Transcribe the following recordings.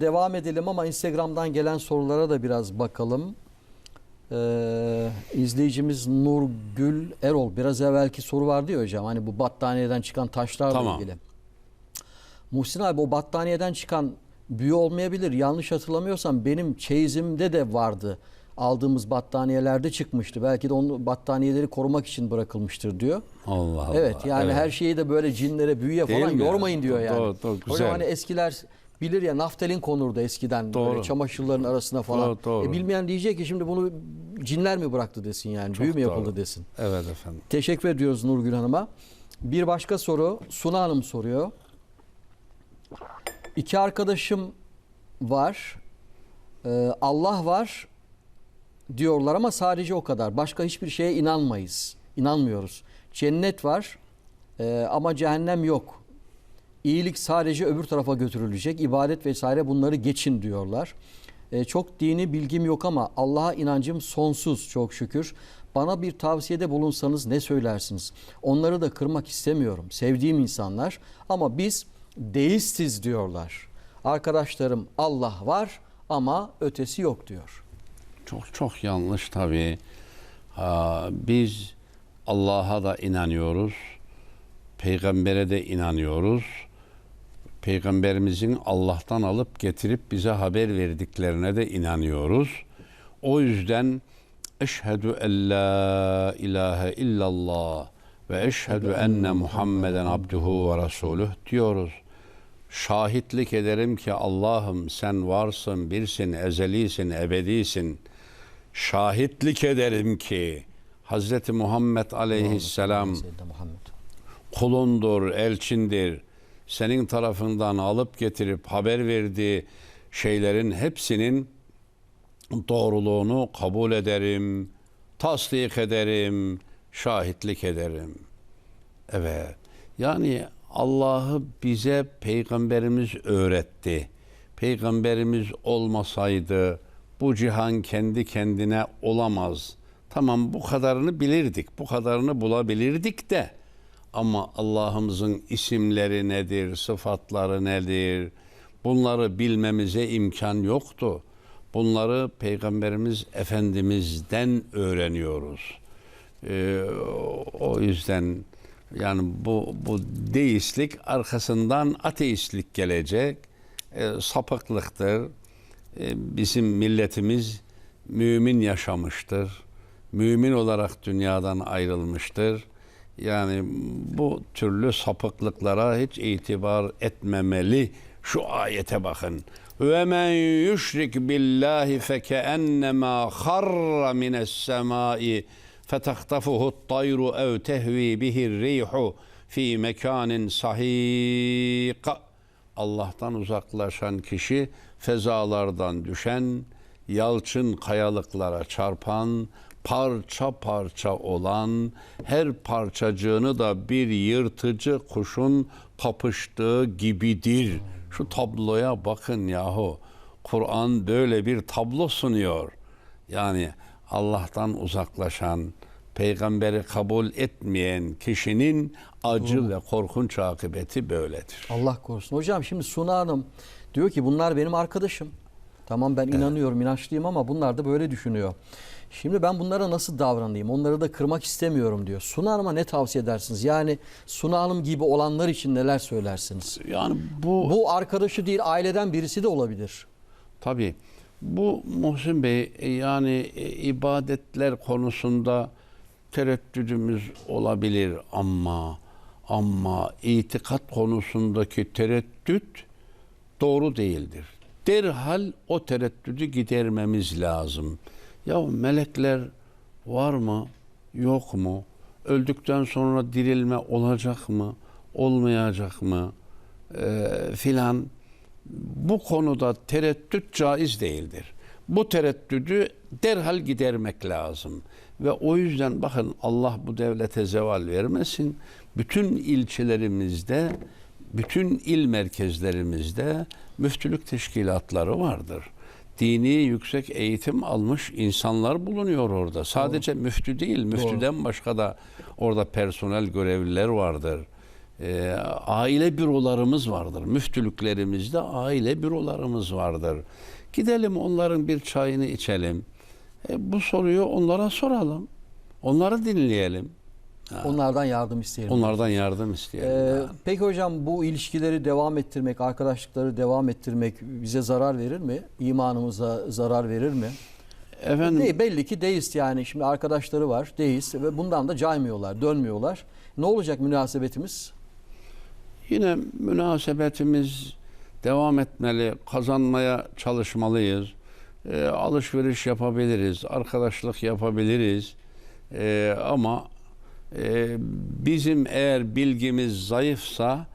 Hocam devam edelim ama Instagram'dan gelen sorulara da biraz bakalım. Ee, izleyicimiz Nurgül Erol biraz evvelki soru vardı ya hocam hani bu battaniyeden çıkan taşlarla Tamam. ilgili. Muhsin abi o battaniyeden çıkan büyü olmayabilir. Yanlış hatırlamıyorsam benim çeyizimde de vardı. Aldığımız battaniyelerde çıkmıştı. Belki de onu battaniyeleri korumak için bırakılmıştır diyor. Allah Allah. Evet yani her şeyi de böyle cinlere, büyüye Değil falan mi? yormayın diyor yani. Doğru, doğru, Hocam güzel. hani eskiler bilir ya naftalin konurdu eskiden böyle Doğru. çamaşırların arasına falan. Doğru, doğru. E, bilmeyen diyecek ki şimdi bunu cinler mi bıraktı desin yani. Büyü mü yapıldı doğru. desin. Evet efendim. Teşekkür ediyoruz Nurgül Hanım'a. Bir başka soru Suna Hanım soruyor. İki arkadaşım var. Ee, Allah var diyorlar ama sadece o kadar. Başka hiçbir şeye inanmayız. İnanmıyoruz. Cennet var ee, ama cehennem yok. İyilik sadece öbür tarafa götürülecek. İbadet vesaire bunları geçin diyorlar. Ee, çok dini bilgim yok ama Allah'a inancım sonsuz çok şükür. Bana bir tavsiyede bulunsanız ne söylersiniz? Onları da kırmak istemiyorum. Sevdiğim insanlar ama biz deistiz diyorlar. Arkadaşlarım Allah var ama ötesi yok diyor. Çok çok yanlış tabii. Biz Allah'a da inanıyoruz. Peygambere de inanıyoruz. Peygamberimizin Allah'tan alıp getirip bize haber verdiklerine de inanıyoruz. O yüzden eşhedü en la ilahe illallah ve eşhedü enne Muhammeden abduhu ve resuluh diyoruz. Şahitlik ederim ki Allah'ım sen varsın, birsin, ezelisin, ebedisin. Şahitlik ederim ki Hazreti Muhammed aleyhisselam kulundur, elçindir. Senin tarafından alıp getirip haber verdiği şeylerin hepsinin doğruluğunu kabul ederim, tasdik ederim, şahitlik ederim. Evet. Yani Allah'ı bize peygamberimiz öğretti. Peygamberimiz olmasaydı bu cihan kendi kendine olamaz. Tamam bu kadarını bilirdik, bu kadarını bulabilirdik de ama Allah'ımızın isimleri nedir, sıfatları nedir? Bunları bilmemize imkan yoktu. Bunları Peygamberimiz Efendimiz'den öğreniyoruz. Ee, o yüzden yani bu bu deistlik arkasından ateistlik gelecek. Ee, sapıklıktır. Ee, bizim milletimiz mümin yaşamıştır. Mümin olarak dünyadan ayrılmıştır. Yani bu türlü sapıklıklara hiç itibar etmemeli. Şu ayete bakın. Ve men yüşrik billahi fekeennemâ harra mines semâi fetahtafuhu tayru ev tehvi bihir rihu fi mekanin sahik. Allah'tan uzaklaşan kişi fezalardan düşen, yalçın kayalıklara çarpan, parça parça olan, her parçacığını da bir yırtıcı kuşun kapıştığı gibidir. Şu tabloya bakın yahu. Kur'an böyle bir tablo sunuyor. Yani Allah'tan uzaklaşan, peygamberi kabul etmeyen kişinin acı ve korkunç akıbeti böyledir. Allah korusun. Hocam şimdi Suna Hanım diyor ki bunlar benim arkadaşım. Tamam ben inanıyorum, inançlıyım ama bunlar da böyle düşünüyor. Şimdi ben bunlara nasıl davranayım? Onları da kırmak istemiyorum diyor. Suna Hanım'a ne tavsiye edersiniz? Yani Suna Hanım gibi olanlar için neler söylersiniz? Yani bu, Bu arkadaşı değil, aileden birisi de olabilir. tabii bu Muhsin Bey e, yani e, ibadetler konusunda tereddüdümüz olabilir ama ama itikat konusundaki tereddüt doğru değildir. Derhal o tereddüdü gidermemiz lazım. Ya melekler var mı? Yok mu? Öldükten sonra dirilme olacak mı? Olmayacak mı? Ee, filan. Bu konuda tereddüt caiz değildir. Bu tereddüdü derhal gidermek lazım. Ve o yüzden bakın Allah bu devlete zeval vermesin. Bütün ilçelerimizde, bütün il merkezlerimizde müftülük teşkilatları vardır. Dini yüksek eğitim almış insanlar bulunuyor orada. Sadece müftü değil, müftüden başka da orada personel görevliler vardır. e, aile bürolarımız vardır. Müftülüklerimizde aile bürolarımız vardır. Gidelim onların bir çayını içelim. E, bu soruyu onlara soralım. Onları dinleyelim. Onlardan yardım isteyelim. Onlardan yardım isteyelim. Ee, yani. peki hocam bu ilişkileri devam ettirmek, arkadaşlıkları devam ettirmek bize zarar verir mi? İmanımıza zarar verir mi? Efendim Değil, belli ki deist yani. Şimdi arkadaşları var deist ve bundan da caymıyorlar, dönmüyorlar. Ne olacak münasebetimiz? Yine münasebetimiz devam etmeli, kazanmaya çalışmalıyız. Ee, alışveriş yapabiliriz, arkadaşlık yapabiliriz. Ee, ama e, bizim eğer bilgimiz zayıfsa,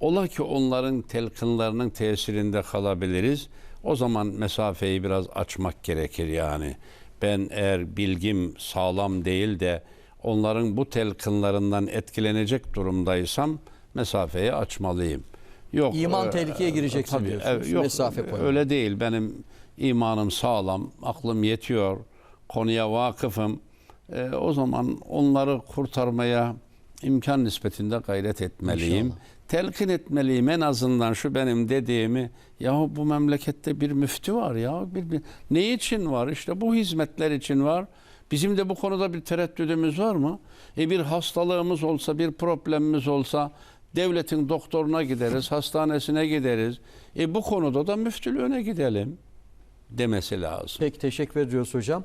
ola ki onların telkinlerinin tesirinde kalabiliriz. O zaman mesafeyi biraz açmak gerekir yani. Ben eğer bilgim sağlam değil de onların bu telkinlerinden etkilenecek durumdaysam mesafeyi açmalıyım. Yok. İman e, tehlikeye gireceksin tabii, diyorsunuz, e, yok, mesafe koymak. Öyle değil. Benim imanım sağlam, aklım yetiyor, konuya vakıfım. E, o zaman onları kurtarmaya imkan nispetinde gayret etmeliyim. İnşallah. Telkin etmeliyim en azından şu benim dediğimi. Yahu bu memlekette bir müftü var ya. Bir, bir, ne için var? İşte bu hizmetler için var. Bizim de bu konuda bir tereddüdümüz var mı? E bir hastalığımız olsa, bir problemimiz olsa devletin doktoruna gideriz, hastanesine gideriz. E bu konuda da müftülüğüne gidelim demesi lazım. Peki teşekkür ediyoruz hocam.